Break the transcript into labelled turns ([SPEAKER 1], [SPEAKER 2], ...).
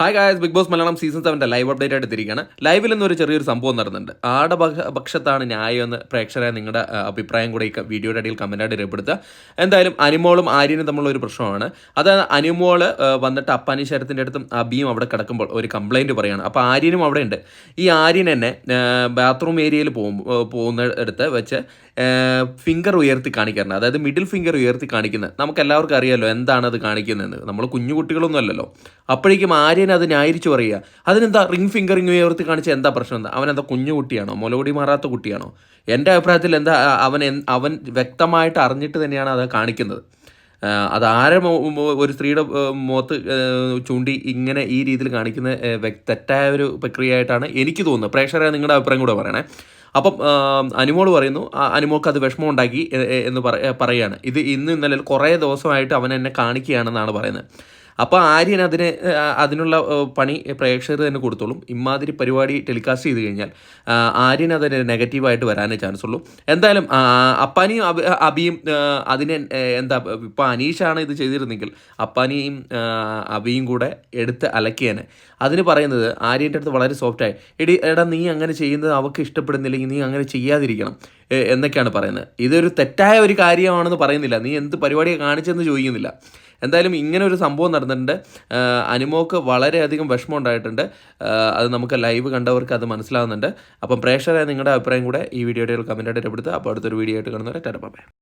[SPEAKER 1] Hi guys Bigg Boss Malayalam season സെവന്റെ live update ആയിട്ട് തിരിക്കുകയാണ് ലൈവിൽ നിന്നൊരു ചെറിയൊരു സംഭവം നടന്നുണ്ട് ആടെ പക്ഷത്താണ് ന്യായം എന്ന് പ്രേക്ഷകരെ നിങ്ങളുടെ അഭിപ്രായം കൂടെ ഈ വീഡിയോയുടെ അടിയിൽ കമന്റായിട്ട് രേഖപ്പെടുത്തുക. എന്തായാലും അനിമോളും ആര്യനും തമ്മിലുള്ള ഒരു പ്രശ്നമാണ്. അതായത് അനിമോൾ വന്നിട്ട് അപ്പാനി ശരത്തിന്റെ അടുത്തും അബിയും അവിടെ കിടക്കുമ്പോൾ ഒരു കംപ്ലൈന്റ് പറയുകയാണ് അപ്പോൾ ആര്യനും അവിടെ ഉണ്ട്. ഈ ആര്യൻ എന്നെ ബാത്റൂം ഏരിയയിൽ പോകും പോകുന്നിടത്ത് വെച്ച് ഫിംഗർ ഉയർത്തി കാണിക്കാറുണ്ട്. അതായത് മിഡിൽ ഫിംഗർ ഉയർത്തി കാണിക്കുന്നത്. നമുക്ക് എല്ലാവർക്കും അറിയാമല്ലോ എന്താണ് അത് കാണിക്കുന്നതെന്ന്. നമ്മൾ കുഞ്ഞു കുട്ടികളൊന്നും അല്ലല്ലോ. അപ്പോഴേക്കും ആര്യൻ അത് ന്യായീകരിച്ച് പറയുക. അതിനെന്താ റിംഗ് ഫിംഗറിങ് ഉയർത്തി കാണിച്ച എന്താ പ്രശ്നം? എന്താ? അവനെന്താ കുഞ്ഞു കുട്ടിയാണോ? മുലകുടി മാറാത്ത കുട്ടിയാണോ? എന്റെ അഭിപ്രായത്തിൽ എന്താ അവൻ അവൻ വ്യക്തമായിട്ട് അറിഞ്ഞിട്ട് തന്നെയാണ് അത് കാണിക്കുന്നത്. അതാരെ ഒരു സ്ത്രീയുടെ മുഖത്ത് ചൂണ്ടി ഇങ്ങനെ ഈ രീതിയിൽ കാണിക്കുന്ന തെറ്റായ ഒരു പ്രക്രിയയായിട്ടാണ് എനിക്ക് തോന്നുന്നത്. പ്രേക്ഷകരെ നിങ്ങളുടെ അഭിപ്രായം കൂടെ പറയണേ. അപ്പം അനുമോൾ പറയുന്നു അനുമോൾക്ക് അത് വിഷമം ഉണ്ടാക്കി എന്ന് പറയാണ്. ഇത് ഇന്ന് ഇന്നലെ കുറേ ദിവസമായിട്ട് അവൻ എന്നെ കാണിക്കുകയാണെന്നാണ് പറയുന്നത്. അപ്പോൾ ആര്യൻ അതിന് അതിനുള്ള പണി പ്രേക്ഷകർ തന്നെ കൊടുത്തോളും. ഇമാതിരി പരിപാടി ടെലികാസ്റ്റ് ചെയ്ത് കഴിഞ്ഞാൽ ആര്യൻ അതിന് നെഗറ്റീവായിട്ട് വരാനേ ചാൻസ് ഉള്ളൂ. എന്തായാലും അപ്പാനിയും അബി അബിയും അതിനെ എന്താ ഇപ്പോൾ അനീഷാണ് ഇത് ചെയ്തിരുന്നെങ്കിൽ അപ്പാനിയും അബിയും കൂടെ എടുത്ത് അലക്കിയേനെ. അതിന് പറയുന്നത് ആര്യന്റെ അടുത്ത് വളരെ സോഫ്റ്റായി എടി എടാ നീ അങ്ങനെ ചെയ്യുന്നത് അവൾക്ക് ഇഷ്ടപ്പെടുന്നില്ലെങ്കിൽ നീ അങ്ങനെ ചെയ്യാതിരിക്കണം. എന്നൊക്കെയാണ് പറയുന്നത്. ഇതൊരു തെറ്റായ ഒരു കാര്യമാണെന്ന് പറയുന്നില്ല. നീ എന്ത് പരിപാടിയെ കാണിച്ചെന്ന് ചോദിക്കുന്നില്ല. എന്തായാലും ഇങ്ങനെ ഒരു സംഭവം നടന്നിട്ടുണ്ട്. അനുമോക്ക് വളരെയധികം വിഷമം ഉണ്ടായിട്ടുണ്ട് അത് നമുക്ക് ലൈവ് കണ്ടവർക്ക് അത് മനസ്സിലാവുന്നുണ്ട്. അപ്പം പ്രേക്ഷകരായ നിങ്ങളുടെ അഭിപ്രായം കൂടെ ഈ വീഡിയോയുടെ കമന്റായിട്ട് രേഖപ്പെടുത്തുക. അപ്പോൾ അടുത്തൊരു വീഡിയോ ആയിട്ട് കാണുന്നവരെ ടാറ്റ ബൈ.